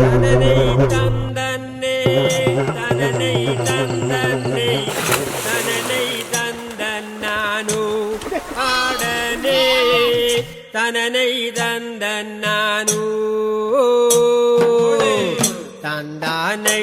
തനനൈ തന്തന്നെ തനനൈ തന്തന്നെ തനനൈ തന്തന്നാനു ആടനെ തനനൈ തന്തന്നാനു തന്താനൈ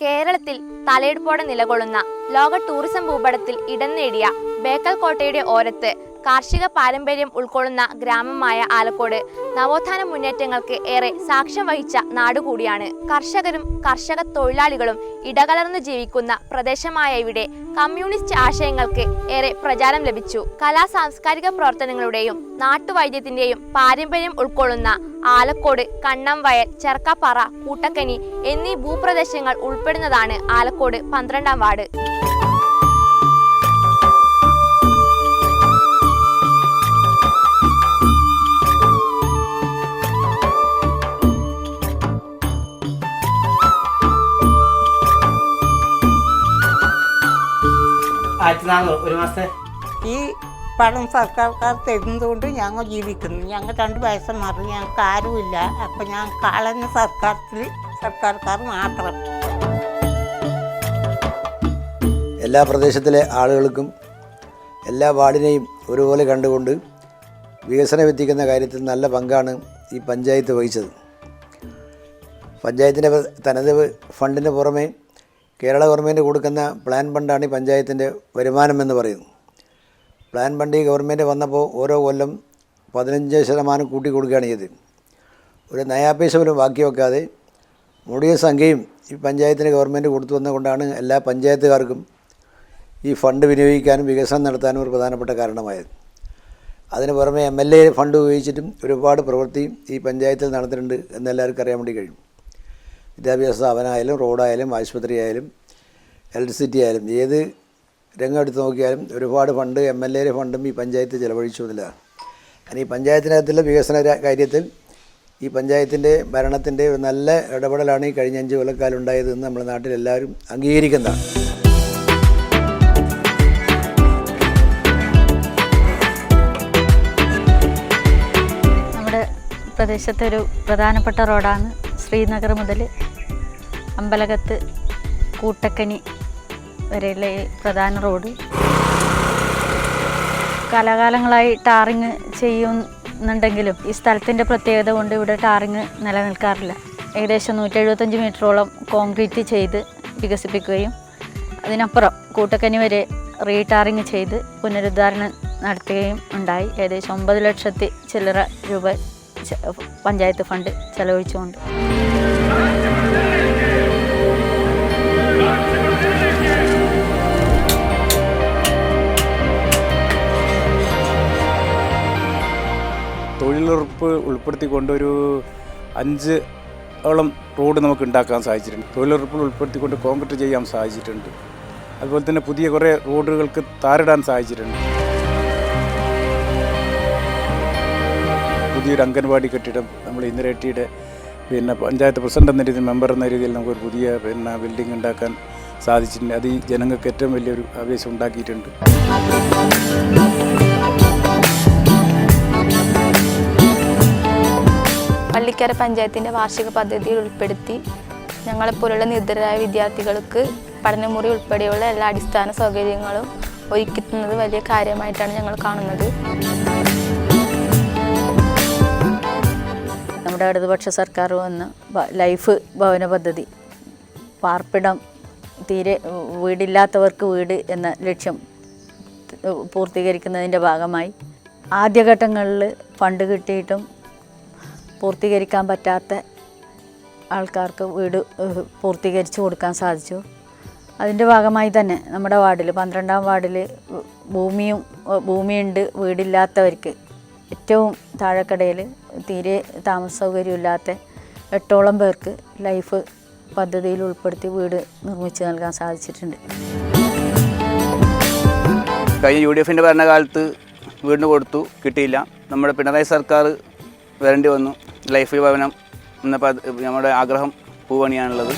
കേരളത്തിൽ തലയെടുപ്പോടെ നിലകൊള്ളുന്ന ലോക ടൂറിസം ഭൂപടത്തിൽ ഇടം നേടിയ ബേക്കൽ കോട്ടയുടെ ഓരത്ത് കാർഷിക പാരമ്പര്യം ഉൾക്കൊള്ളുന്ന ഗ്രാമമായ ആലക്കോട്. നവോത്ഥാന മുന്നേറ്റങ്ങൾക്ക് ഏറെ സാക്ഷ്യം വഹിച്ച നാടുകൂടിയാണ്. കർഷകരും കർഷക തൊഴിലാളികളും ഇടകലർന്നു ജീവിക്കുന്ന പ്രദേശമായ ഇവിടെ കമ്മ്യൂണിസ്റ്റ് ആശയങ്ങൾക്ക് ഏറെ പ്രചാരം ലഭിച്ചു. കലാ സാംസ്കാരിക പ്രവർത്തനങ്ങളുടെയും നാട്ടുവൈദ്യത്തിന്റെയും പാരമ്പര്യം ഉൾക്കൊള്ളുന്ന ആലക്കോട് കണ്ണംവയൽ ചെർക്കാപ്പാറ കൂട്ടക്കനി എന്നീ ഭൂപ്രദേശങ്ങൾ ഉൾപ്പെടുന്നതാണ് ആലക്കോട് പന്ത്രണ്ടാം വാർഡ്. ആയിരത്തി നാനൂറ് ഒരു മാസത്തെ ഈ പണം സർക്കാർക്കാർ തരുന്നതുകൊണ്ട് ഞങ്ങൾ ജീവിക്കുന്നു. ഞങ്ങൾ രണ്ട് വയസ്സന്മാർ ഞങ്ങൾക്ക് ആരുമില്ല. അപ്പം ഞാൻ കാളഞ്ഞ സർക്കാരിൽ സർക്കാർക്കാർ മാത്രം. എല്ലാ പ്രദേശത്തിലെ ആളുകൾക്കും എല്ലാ വാർഡിനെയും ഒരുപോലെ കണ്ടുകൊണ്ട് വികസനം എത്തിക്കുന്ന കാര്യത്തിൽ നല്ല പങ്കാണ് ഈ പഞ്ചായത്ത് വഹിച്ചത്. പഞ്ചായത്തിന്റെ തനത് ഫണ്ടിന് പുറമെ കേരള ഗവൺമെന്റ് കൊടുക്കുന്ന പ്ലാൻ ഫണ്ടാണ് ഈ പഞ്ചായത്തിന്റെ വരുമാനമെന്ന് പറയുന്നത് പ്ലാൻ ഫണ്ട് ഈ ഗവൺമെന്റ് വന്നപ്പോൾ ഓരോ കൊല്ലം പതിനഞ്ച് ശതമാനം കൂട്ടി കൊടുക്കുകയാണ് ചെയ്തത്. ഒരു നയാപേശ പോലും ബാക്കി വെക്കാതെ മുടിയ സംഖ്യയും ഈ പഞ്ചായത്തിന് ഗവൺമെന്റ് കൊടുത്തു വന്നുകൊണ്ടാണ് എല്ലാ പഞ്ചായത്തുകാർക്കും ഈ ഫണ്ട് വിനിയോഗിക്കാനും വികസനം നടത്താനും ഒരു പ്രധാനപ്പെട്ട കാരണമായത്. അതിന് പുറമെ എം എൽ എ ഫണ്ട് ഉപയോഗിച്ചിട്ടും ഒരുപാട് പ്രവൃത്തി ഈ പഞ്ചായത്തിൽ നടന്നിട്ടുണ്ട് എന്നെല്ലാവർക്കും അറിയാൻ വേണ്ടി കഴിയും. വിദ്യാഭ്യാസ സ്ഥാപനമായാലും റോഡായാലും ആശുപത്രി ആയാലും ഇലക്ട്രിസിറ്റി ആയാലും ഏത് രംഗം എടുത്ത് നോക്കിയാലും ഒരുപാട് ഫണ്ട് എം എൽ എയുടെ ഫണ്ടും ഈ പഞ്ചായത്ത് ചിലവഴിച്ചു എന്നുള്ളതാണ്. കാരണം ഈ പഞ്ചായത്തിനകത്തുള്ള വികസന കാര്യത്തിൽ ഈ പഞ്ചായത്തിന്റെ ഭരണത്തിന്റെ ഒരു നല്ല ഇടപെടലാണ് ഈ കഴിഞ്ഞ അഞ്ച് കൊല്ലക്കാലം ഉണ്ടായതെന്ന് നമ്മുടെ നാട്ടിലെല്ലാവരും അംഗീകരിക്കുന്നതാണ്. നമ്മുടെ പ്രദേശത്തെ ഒരു പ്രധാനപ്പെട്ട റോഡാണ് ശ്രീനഗർ മുതൽ അമ്പലകത്ത് കൂട്ടക്കനി വരെയുള്ള പ്രധാന റോഡ്. കാലാകാലങ്ങളായി ടാറിങ് ചെയ്യുന്നുണ്ടെങ്കിലും ഈ സ്ഥലത്തിന്റെ പ്രത്യേകത കൊണ്ട് ഇവിടെ ടാറിങ് നിലനിൽക്കാറില്ല. ഏകദേശം നൂറ്റി എഴുപത്തഞ്ച് മീറ്ററോളം കോൺക്രീറ്റ് ചെയ്ത് വികസിപ്പിക്കുകയും അതിനപ്പുറം കൂട്ടക്കനി വരെ റീടാറിങ് ചെയ്ത് പുനരുദ്ധാരണം നടത്തുകയും ഉണ്ടായി. ഏകദേശം ഒമ്പത് ലക്ഷത്തി ചില്ലറ രൂപ പഞ്ചായത്ത് ഫണ്ട് ചെലവഴിച്ചുകൊണ്ട്. തൊഴിലുറപ്പ് ഉൾപ്പെടുത്തിക്കൊണ്ട് ഒരു അഞ്ച് ഓളം റോഡ് നമുക്ക് ഉണ്ടാക്കാൻ സാധിച്ചിട്ടുണ്ട്. തൊഴിലുറപ്പ് ഉൾപ്പെടുത്തിക്കൊണ്ട് കോൺക്രീറ്റ് ചെയ്യാൻ സാധിച്ചിട്ടുണ്ട്. അതുപോലെ തന്നെ പുതിയ കുറേ റോഡുകൾക്ക് താരിടാൻ സാധിച്ചിട്ടുണ്ട്. പുതിയൊരു അംഗൻവാടി കെട്ടിടം നമ്മൾ ഇന്ദിരേട്ടിയുടെ പിന്നെ പഞ്ചായത്ത് പ്രസിഡന്റ് എന്ന രീതിയിൽ മെമ്പർ എന്ന രീതിയിൽ നമുക്കൊരു പുതിയ പിന്നെ ബിൽഡിംഗ് ഉണ്ടാക്കാൻ സാധിച്ചിട്ടുണ്ട്. അത് ഈ ജനങ്ങൾക്ക് ഏറ്റവും വലിയൊരു ആവേശം ഉണ്ടാക്കിയിട്ടുണ്ട്. പള്ളിക്കര പഞ്ചായത്തിന്റെ വാർഷിക പദ്ധതിയിൽ ഉൾപ്പെടുത്തി ഞങ്ങളെപ്പോലുള്ള നിർദ്ധരായ വിദ്യാർത്ഥികൾക്ക് പഠനമുറി ഉൾപ്പെടെയുള്ള എല്ലാ അടിസ്ഥാന സൗകര്യങ്ങളും ഒരുക്കുന്നത് വലിയ കാര്യമായിട്ടാണ് ഞങ്ങൾ കാണുന്നത്. നമ്മുടെ ഇടതുപക്ഷ സർക്കാർ വന്ന് ലൈഫ് ഭവന പദ്ധതി. പാർപ്പിടം തീരെ വീടില്ലാത്തവർക്ക് വീട് എന്ന ലക്ഷ്യം പൂർത്തീകരിക്കുന്നതിന്റെ ഭാഗമായി. ആദ്യഘട്ടങ്ങളിൽ ഫണ്ട് കിട്ടിയിട്ടും പൂർത്തീകരിക്കാൻ പറ്റാത്ത ആൾക്കാർക്ക് വീട് പൂർത്തീകരിച്ച് കൊടുക്കാൻ സാധിച്ചു. അതിന്റെ ഭാഗമായി തന്നെ നമ്മുടെ വാർഡിൽ പന്ത്രണ്ടാം വാർഡിൽ ഭൂമിയും ഭൂമിയുണ്ട് വീടില്ലാത്തവർക്ക് ഏറ്റവും താഴെക്കടയിൽ തീരെ താമസ സൗകര്യമില്ലാത്ത എട്ടോളം പേർക്ക് ലൈഫ് പദ്ധതിയിൽ ഉൾപ്പെടുത്തി വീട് നിർമ്മിച്ചു നൽകാൻ സാധിച്ചിട്ടുണ്ട്. കഴിഞ്ഞ യു ഡി എഫിന്റെ ഭരണകാലത്ത് വീടിന് കൊടുത്തു കിട്ടിയില്ല. നമ്മുടെ പിണറായി സർക്കാർ വരേണ്ടി വന്നു. ലൈഫ് ഭവനം എന്ന നമ്മുടെ ആഗ്രഹം പൂവണിയാണുള്ളത്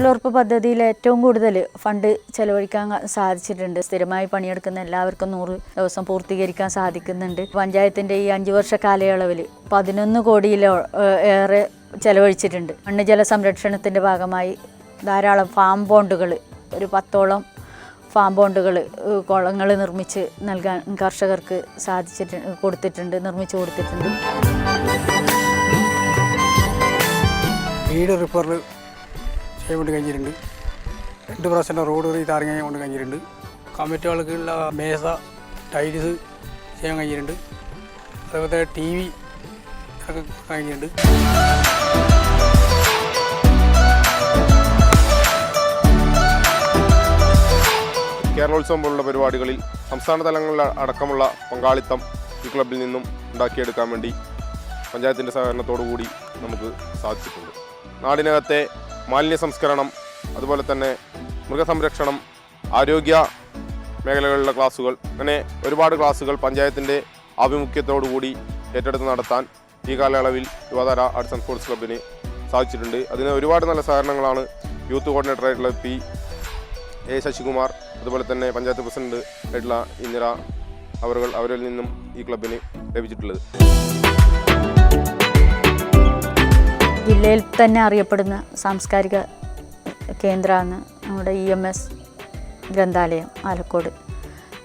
തൊഴിലുറപ്പ് പദ്ധതിയിൽ ഏറ്റവും കൂടുതൽ ഫണ്ട് ചെലവഴിക്കാൻ സാധിച്ചിട്ടുണ്ട്. സ്ഥിരമായി പണിയെടുക്കുന്ന എല്ലാവർക്കും നൂറ് ദിവസം പൂർത്തീകരിക്കാൻ സാധിക്കുന്നുണ്ട്. പഞ്ചായത്തിന്റെ ഈ അഞ്ച് വർഷ കാലയളവിൽ പതിനൊന്ന് കോടിയിലോ ഏറെ ചെലവഴിച്ചിട്ടുണ്ട്. മണ്ണ് ജല സംരക്ഷണത്തിന്റെ ഭാഗമായി ധാരാളം ഫാം ബോണ്ടുകൾ ഒരു പത്തോളം ഫാം ബോണ്ടുകൾ കുളങ്ങൾ നിർമ്മിച്ച് നൽകാൻ കർഷകർക്ക് സാധിച്ചിട്ടുണ്ട് കൊടുത്തിട്ടുണ്ട് നിർമ്മിച്ചു കൊടുത്തിട്ടുണ്ട്. വീട് റിപ്പയർ വേണ്ടി കഴിഞ്ഞിട്ടുണ്ട്. രണ്ട് പ്രാവശ്യം റോഡ് താരങ്ങാൻ കൊണ്ട് കഴിഞ്ഞിട്ടുണ്ട്. കമ്മിറ്റികൾക്കുള്ള മേസ ടൈൽസ് ചെയ്യാൻ കഴിഞ്ഞിട്ടുണ്ട്. അതേപോലെ ടി വി ഒക്കെ കഴിഞ്ഞിട്ടുണ്ട്. കേരളോത്സവം പോലുള്ള പരിപാടികളിൽ സംസ്ഥാന തലങ്ങളിൽ അടക്കമുള്ള പങ്കാളിത്തം ഈ ക്ലബിൽ നിന്നും ഉണ്ടാക്കിയെടുക്കാൻ വേണ്ടി പഞ്ചായത്തിന്റെ സഹകരണത്തോടു കൂടി നമുക്ക് സാധിച്ചിട്ടുണ്ട്. നാടിനകത്തെ മാലിന്യ സംസ്കരണം അതുപോലെ തന്നെ മൃഗസംരക്ഷണം ആരോഗ്യ മേഖലകളിലെ ക്ലാസ്സുകൾ അങ്ങനെ ഒരുപാട് ക്ലാസ്സുകൾ പഞ്ചായത്തിന്റെ ആഭിമുഖ്യത്തോടു കൂടി ഏറ്റെടുത്ത് നടത്താൻ ഈ കാലയളവിൽ യുവതാര ആർട്സ് ആൻഡ് സ്പോർട്സ് ക്ലബിന് സാധിച്ചിട്ടുണ്ട്. അതിന് ഒരുപാട് നല്ല സഹകരണങ്ങളാണ് യൂത്ത് കോർഡിനേറ്റർ ആയിട്ടുള്ള പി എ ശശികുമാർ അതുപോലെ തന്നെ പഞ്ചായത്ത് പ്രസിഡന്റ് ആയിട്ടുള്ള ഇന്ദിര അവരുകൾ അവരിൽ നിന്നും ഈ ക്ലബിന് ലഭിച്ചിട്ടുള്ളത്. ജില്ലയിൽ തന്നെ അറിയപ്പെടുന്ന സാംസ്കാരിക കേന്ദ്രമാണ് നമ്മുടെ ഇ എം എസ് ഗ്രന്ഥാലയം ആലക്കോട്.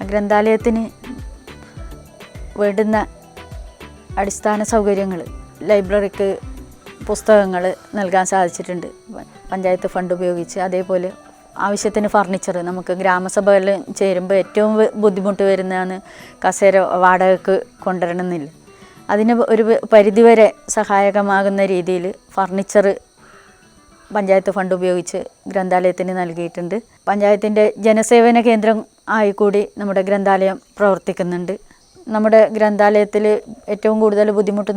ഗ്രന്ഥാലയത്തിന് വേണ്ടുന്ന അടിസ്ഥാന സൗകര്യങ്ങൾ ലൈബ്രറിക്ക് പുസ്തകങ്ങൾ നൽകാൻ സാധിച്ചിട്ടുണ്ട്. പഞ്ചായത്ത് ഫണ്ട് ഉപയോഗിച്ച് അതേപോലെ ആവശ്യത്തിന് ഫർണിച്ചർ നമുക്ക് ഗ്രാമസഭകളിൽ ചേരുമ്പോൾ ഏറ്റവും ബുദ്ധിമുട്ട് വരുന്നതാണ് കസേര വാടകയ്ക്ക് കൊണ്ടുവരണമെന്നില്ല. അതിന് ഒരു പരിധിവരെ സഹായകമാകുന്ന രീതിയിൽ ഫർണിച്ചർ പഞ്ചായത്ത് ഫണ്ട് ഉപയോഗിച്ച് ഗ്രന്ഥാലയത്തിന് നൽകിയിട്ടുണ്ട്. പഞ്ചായത്തിന്റെ ജനസേവന കേന്ദ്രം ആയിക്കൂടി കൂടി നമ്മുടെ ഗ്രന്ഥാലയം പ്രവർത്തിക്കുന്നുണ്ട്. നമ്മുടെ ഗ്രന്ഥാലയത്തിൽ ഏറ്റവും കൂടുതൽ ബുദ്ധിമുട്ട്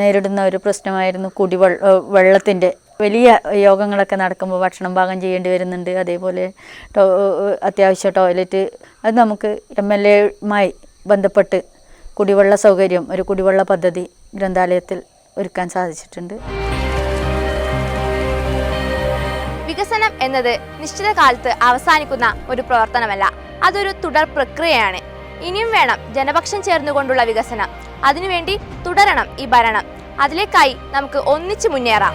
നേരിടുന്ന ഒരു പ്രശ്നമായിരുന്നു കുടിവെള്ള വെള്ളത്തിന്റെ വലിയ യോഗങ്ങളൊക്കെ നടക്കുമ്പോൾ ഭക്ഷണം പാകം ചെയ്യേണ്ടി വരുന്നുണ്ട്. അതേപോലെ അത്യാവശ്യ ടോയ്ലറ്റ് അത് നമുക്ക് എം എൽ എമായി ബന്ധപ്പെട്ട് കുടിവെള്ള സൗകര്യം ഒരു കുടിവെള്ള പദ്ധതി ഗ്രന്ഥാലയത്തിൽ ഒരുക്കാൻ സാധിച്ചിട്ടുണ്ട്. വികസനം എന്നത് നിശ്ചിത കാലത്ത് അവസാനിക്കുന്ന ഒരു പ്രവർത്തനമല്ല. അതൊരു തുടർ പ്രക്രിയയാണ്. ഇനിയും വേണം ജനപക്ഷം ചേർന്നുകൊണ്ടുള്ള വികസനം. അതിനുവേണ്ടി തുടരണം ഈ ഭരണം. അതിലേക്കായി നമുക്ക് ഒന്നിച്ചു മുന്നേറാം.